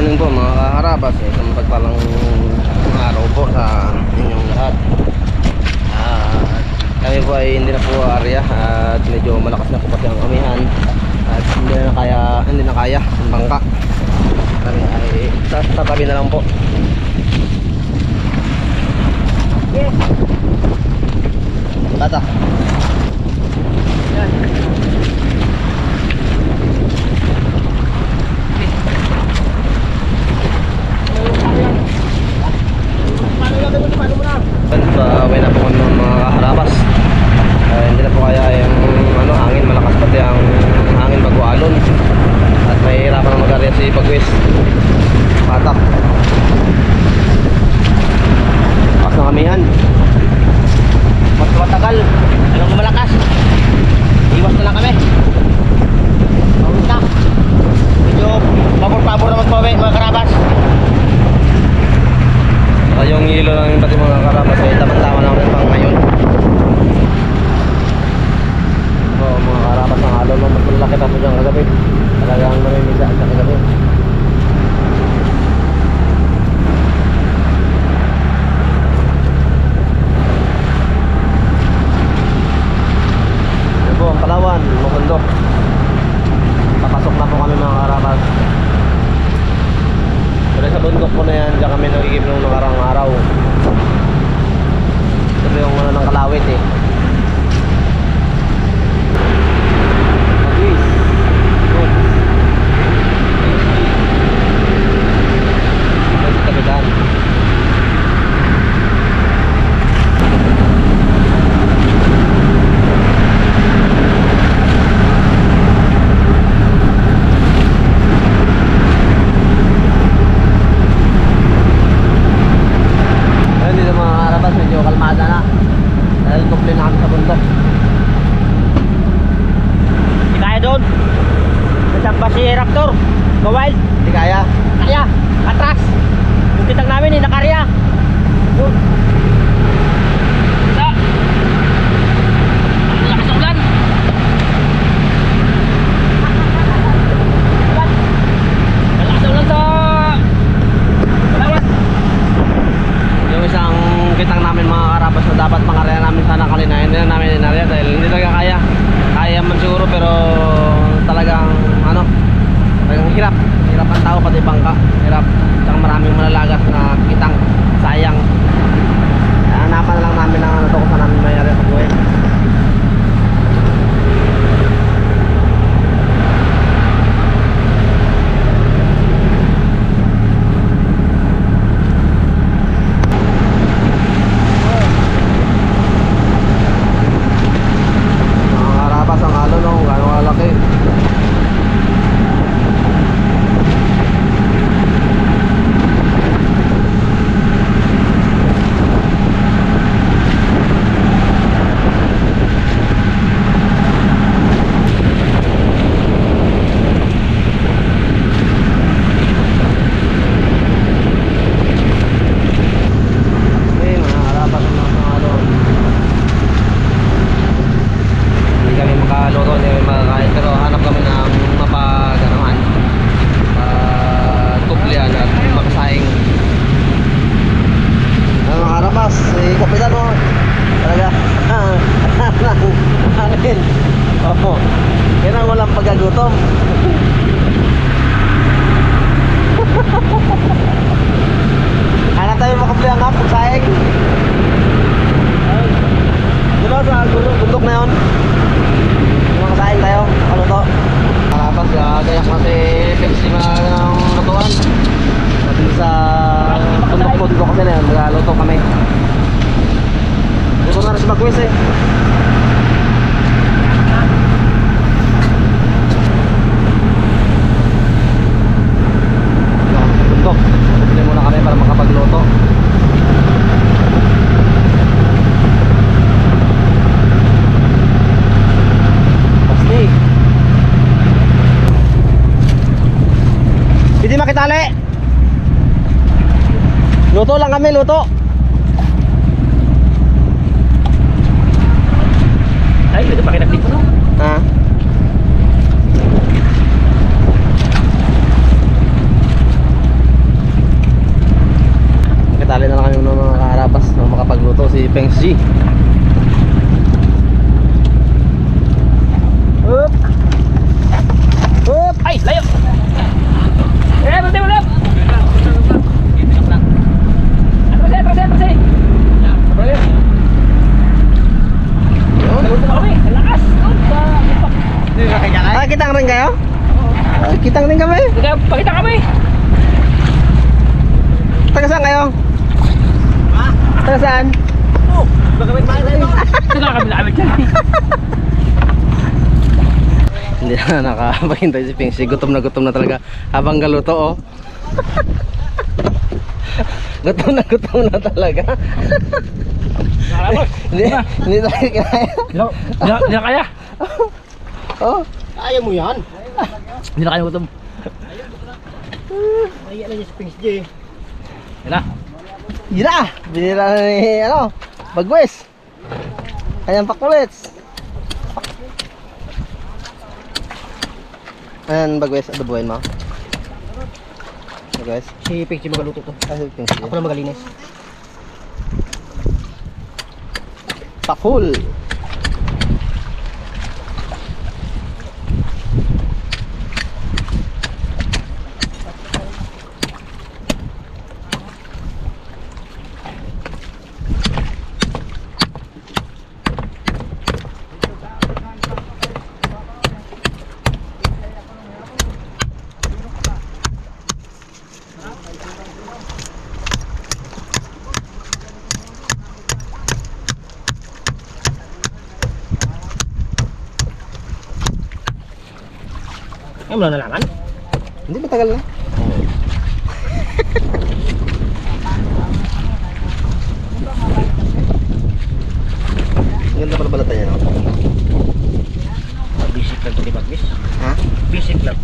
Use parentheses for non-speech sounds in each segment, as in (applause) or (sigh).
morning po mga kaharabas. Eh, isang pagpalang araw po sa inyong lahat. Uh, kami po ay hindi na po area at medyo malakas na po kasi ang amihan. At hindi na kaya hindi na kaya ang bangka. Kami ay tatabi na lang po. Bata yan. nakita mo dyan Marami luto. Ay, ito pa kinaklik ko no? Ha? Nakatali na lang kami ng mga karapas na makapagluto si Pengs G. (laughs) nakapahintay si Pingsy. Gutom na gutom na talaga. Habang galuto oh. (laughs) gutom na gutom na talaga. (laughs) Hindi, hindi tayo kinaya. Hindi na kaya. Oh. Kaya mo yan. Hindi na kaya gutom. Kaya na niya sa Pings J. Yan na. Yun na. Binira na ni ano. Bagwes. Kanyang pakulits. Ayan, bagwes. Adobuhin mo. Bagwes. Si J magaluto to. Ah, si Pingsy. Ako na magalinis. Pakul. Mo na nalaman. Hindi matagal na. (laughs) Ganda pala balatan niya, no? Basic lang to di Bagwis. Ha? Basic lang.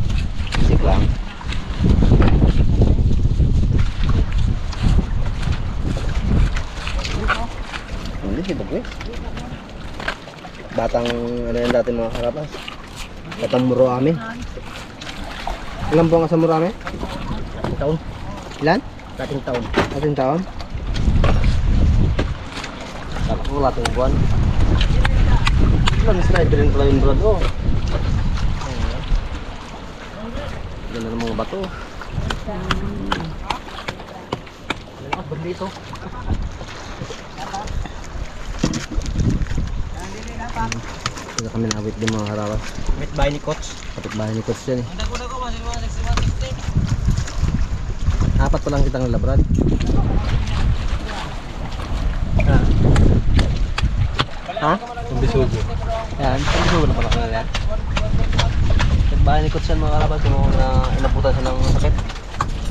Isip lang. Hindi, si Bagwes. Batang, ano yan dati mga karapas? Batang muro amin. Ilan buwan ka sa muro amin? Dating taon. Ilan? Dating taon. Ating taon? Tapos mo lating buwan. Ilan sniper rin pala yung brad, oh. Ganda ng mga bato. Lakas ba dito? Kami nawit din mga karapas. Met bahay ni Coach. Kapit bahay ni Coach yan eh. Apat pa lang kitang nalabrad. Ha? Ha? Ang bisugo. Yan, ko na pala kanila yan. Kapit bahay ni Coach yan mga karapas. Yung na inabutan siya ng sakit.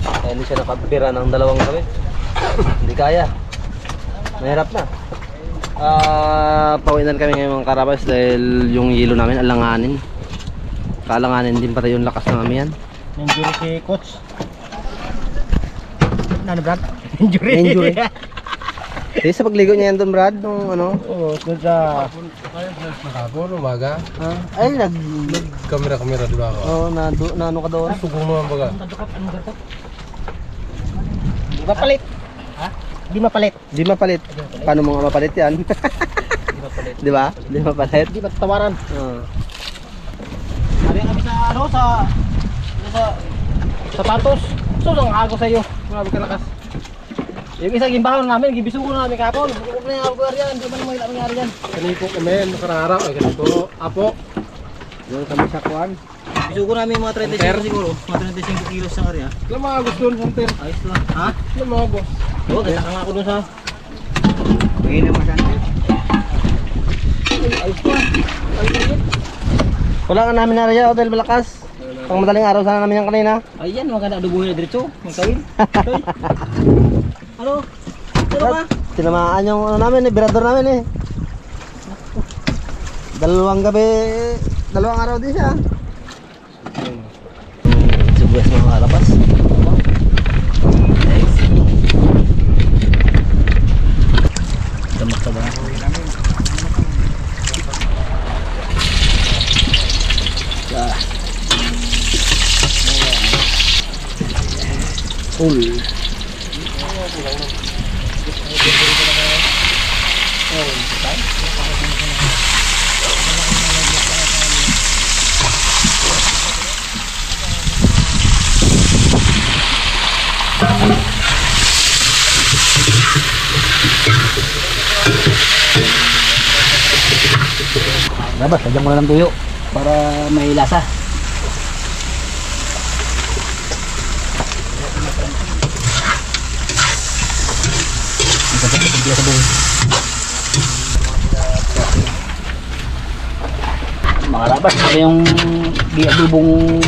Kaya hindi siya nakapira ng dalawang gabi. hindi kaya. Mahirap na. Ah, pawinan kami ngayon mga karabas dahil yung yelo namin alanganin. Kaalanganin din pati yung lakas ng amihan. Injury si Coach. Ano Brad? (laughs) Injury. Injury. (laughs) Kasi sa pagligo niya yan doon Brad, nung ano, Oo, doon sa... Nakapon, umaga. ah, ay nag, Kamera-kamera, di ba ako? oh, na, na ano ka doon? Sugong naman baga. Ha? Di mapalit. Di mapalit. Paano mo nga mapalit yan? Di mapalit. (laughs) Di ba? Di mapalit. Di matatawaran. Oh. Sabi kami sa ano sa sa sapatos. So ang ako sa iyo. Grabe ka lakas. Yung isa gimbahon namin, gibisugo na namin kapon. Buko na yung algo yan, di ba naman ilang nangyari yan. Kaniko kami, nakararaw. Ay, ganito. Apo. Doon kami sa kuan. Bisugo namin mga 35 siguro, mga 35 kilos sa area. Ilang mga gusto nun, Hunter? Ayos lang. Ha? Ilang mga boss? Nga ako dun sa ayos pa. Wala ka namin na rin dahil malakas. Pang madaling araw sana namin yan kanina. Ayan, maganda adubuhin na diretso. Magkawin. Ano? Ano ka? Tinamaan yung ano namin eh, birador namin eh. Dalawang gabi, dalawang araw din siya. Sibuyas mga kalapas. Full. Dapat, lagyan mo na ng tuyo para may lasa. Biya sabong. Mga rabas, ito yung biadubong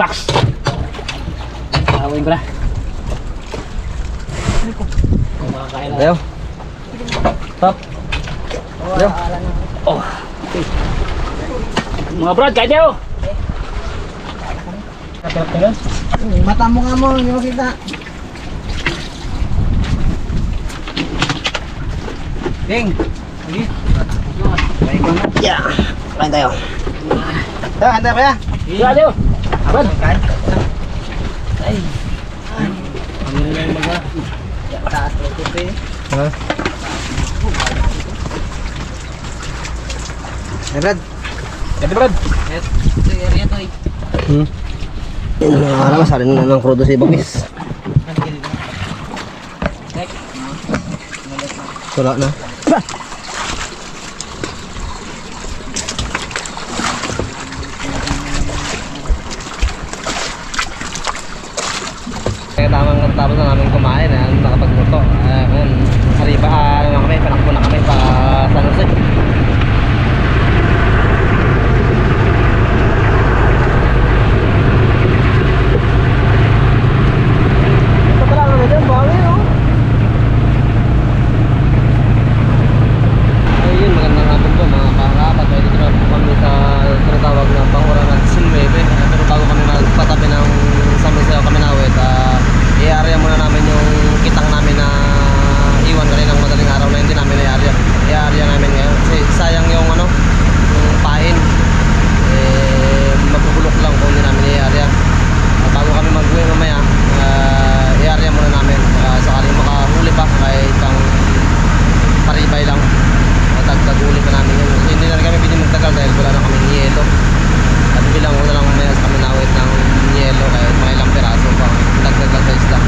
tax. Awin ko na. Kumakain na. Tayo. Top. Tayo. Oh. Okay. Mga brad, kain tayo. Kapirap ka nun? Mata mo nga mo, hindi mo kita. Ding. Yeah. Kain tayo. Tayo, handa pa ya. Iya tayo. Brad. Kain. Ay. Ano na yung mga taas ng tupi. Ha? Hey, Brad. Ito brad. Ito, area to eh. Hmm. Ano mas alin na ng krudo si Bagis. Wala na. Kaya tamang tapos na namin kumain, eh, nakapagluto. Ngayon, sariba, ah, ano na kami, panakbo na kami pa San Jose. Ayun, ko na na panguran at Silwebe. Eh, Pero bago kami magpatabi ng San Jose Kaminawit, uh, i-area muna namin yung kitang namin na iwan kanina ng madaling araw na hindi namin i-area. I-area namin ngayon. Kasi sayang yung ano, yung pain. Eh, mabubulok lang kung hindi namin i-area. Uh, bago kami mag-uwi mamaya, uh, i-area muna namin. Uh, sakaling makahuli pa kahit pang paribay lang. Matagdag uli pa namin yun. Kasi hindi na rin kami pwede magtagal dahil wala na kami yelo. At bilang ko na lang mamaya sa kami nawit ng yelo kahit mga ilang piraso pa. Dagdag lang sa isla.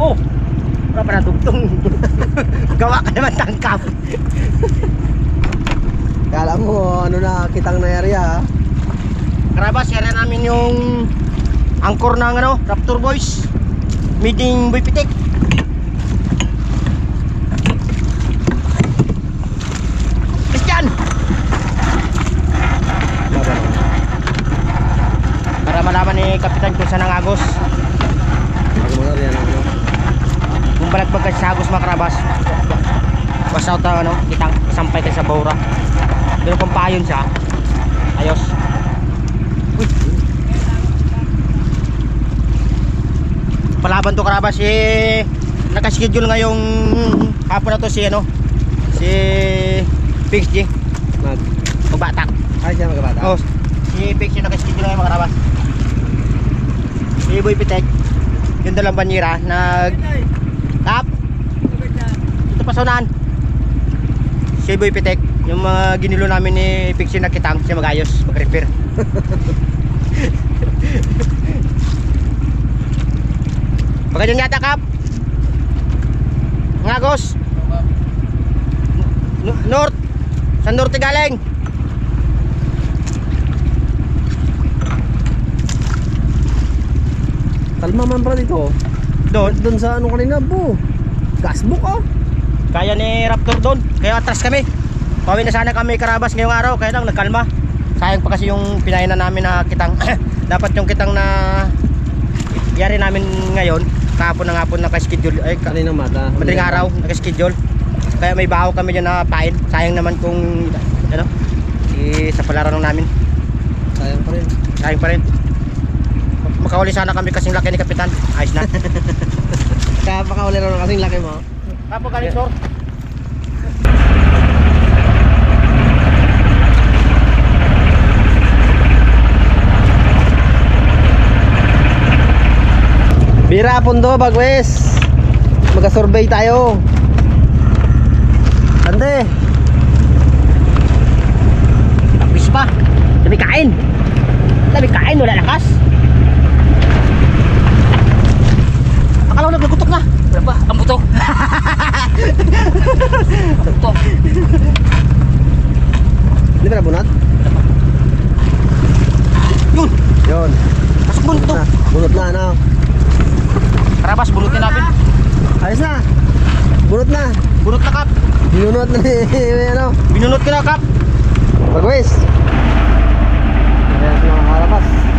Oh! Wala pa natugtong. Gawa ka naman tangkap. Mo ano na kitang na area yan na namin yung angkor ng ano, Raptor Boys. Meeting Boy Pitik. Christian! Para malaman ni Kapitan kung saan ang agos. Ano. Kung balagbag ka sa agos mga karabas. Out ang ano, kitang sampay ka sa Bora. Pero kung payon siya, ayos. Uy. Palaban to karabas si nakaschedule ngayong hapon na to si ano si Pix G Mag Magbatak. ay siya magkabata. Oh, si Pix yung nakaschedule ngayon mga karabas. Si Boy Pitek yung dalang banyera nag tap ito pa saunahan si Boy Pitek yung mga ginilo namin ni Pixie na kitang siya magayos mag-repair baka dyan yata kap ngagos N- north sa norte galing Kalma man bro dito. doon Doon sa ano kanina po. Gasbook oh. Kaya ni Raptor doon. Kaya atras kami. Pawi na sana kami karabas ngayong araw. Kaya lang nagkalma. Sayang pa kasi yung pinainan namin na kitang. (coughs) dapat yung kitang na yari namin ngayon. Kahapon na hapon naka-schedule. Ay, ka- Kanina mata. madaling araw naka-schedule. Kaya may bahaw kami dyan na pain. Sayang naman kung ano, i sa palaran namin. Sayang pa rin. Sayang pa rin. Makahuli sana kami kasing laki ni Kapitan. Ayos na. (laughs) Kaya pakauli rin kasing laki mo. Kapo galing, sir. Bira pundo bagwes. Maga-survey tayo. Ande. Tapis pa. Dami kain. Dami kain, wala lakas. Akala ko naglagutok na. Wala ba? Ang buto. Buto. Hindi ba nabunot? Yun, Yun. mas bunot. Na. Bunot na ano. Binunot na ni, (laughs) ano? Binunot ka na, Kap! Pagwis! Ayan, pinakakalapas. Ayan,